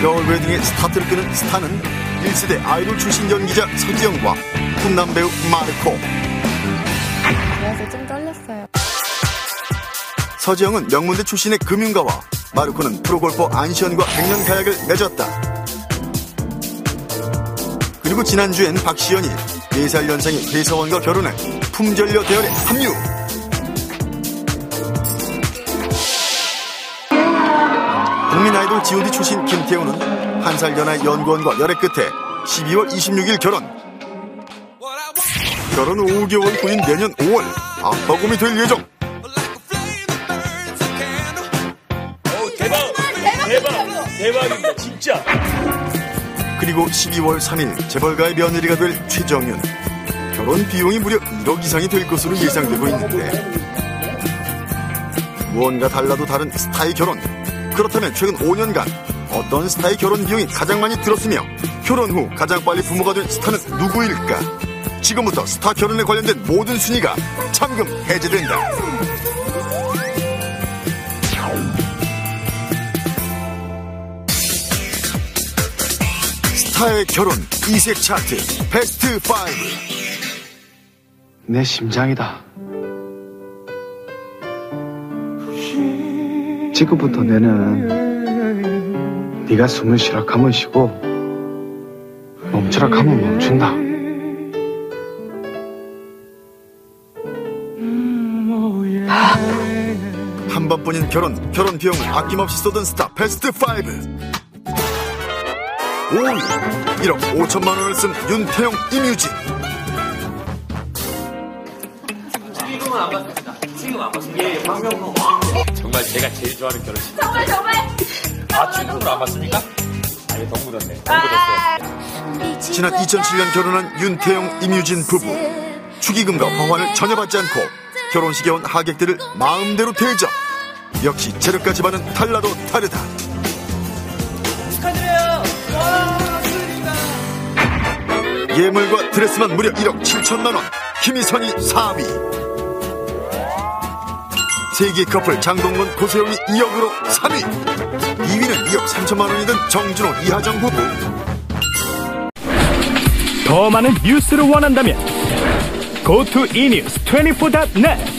겨울 웨딩의 스타트를 끄는 스타는 1세대 아이돌 출신 연기자 서지영과 훈남 배우 마르코 그래서 좀 떨렸어요. 서지영은 명문대 출신의 금융가와 마르코는 프로골퍼 안시현과 백년 가약을 맺었다. 그리고 지난주엔 박시연이 4살 연상의 배서원과 결혼해 품절녀 대열에 합류. 아이돌 G.O.D 출신 김태우는 한 살 연하의 연구원과 열애 끝에 12월 26일 결혼. 결혼 5개월 후인 내년 5월 아빠곰이 될 예정. 대박! 대박! 대박입니다, 진짜! 그리고 12월 3일 재벌가의 며느리가 될 최정윤. 결혼 비용이 무려 1억 이상이 될 것으로 예상되고 있는데 무언가 달라도 다른 스타의 결혼. 그렇다면 최근 5년간 어떤 스타의 결혼 비용이 가장 많이 들었으며 결혼 후 가장 빨리 부모가 된 스타는 누구일까? 지금부터 스타 결혼에 관련된 모든 순위가 잠금 해제된다. 스타의 결혼 이색 차트 베스트 5. 내 심장이다. 지금부터 내는 네가 숨을 쉬락하면 쉬고 멈추락하면 멈춘다. 한 번뿐인 결혼, 결혼 비용을 아낌없이 쏟은 스타 베스트 5. 5위, 1억 5천만 원을 쓴 윤태영, 임유진. 지금은 안 봤습니다. 지금 안 봤습니다. 예, 박명호. 정말 제가 제일 좋아하는 결혼식. 정말 정말 아, 지금은 안 봤습니까? 아예 더 묻었네. 더 묻었어요. 지난 2007년 결혼한 윤태영, 임유진 부부. 축의금과 화환을 전혀 받지 않고 결혼식에 온 하객들을 마음대로 대접. 역시 체력까지 받은 달라도 다르다. 축하드려요! 예물과 드레스만 무려 1억 7천만 원. 김희선이 4위. 세계 커플 장동건 고세영이 2억으로 3위. 2위는 2억 3천만 원이 든 정준호 이하정 부부. 더 많은 뉴스를 원한다면 go to enews24.net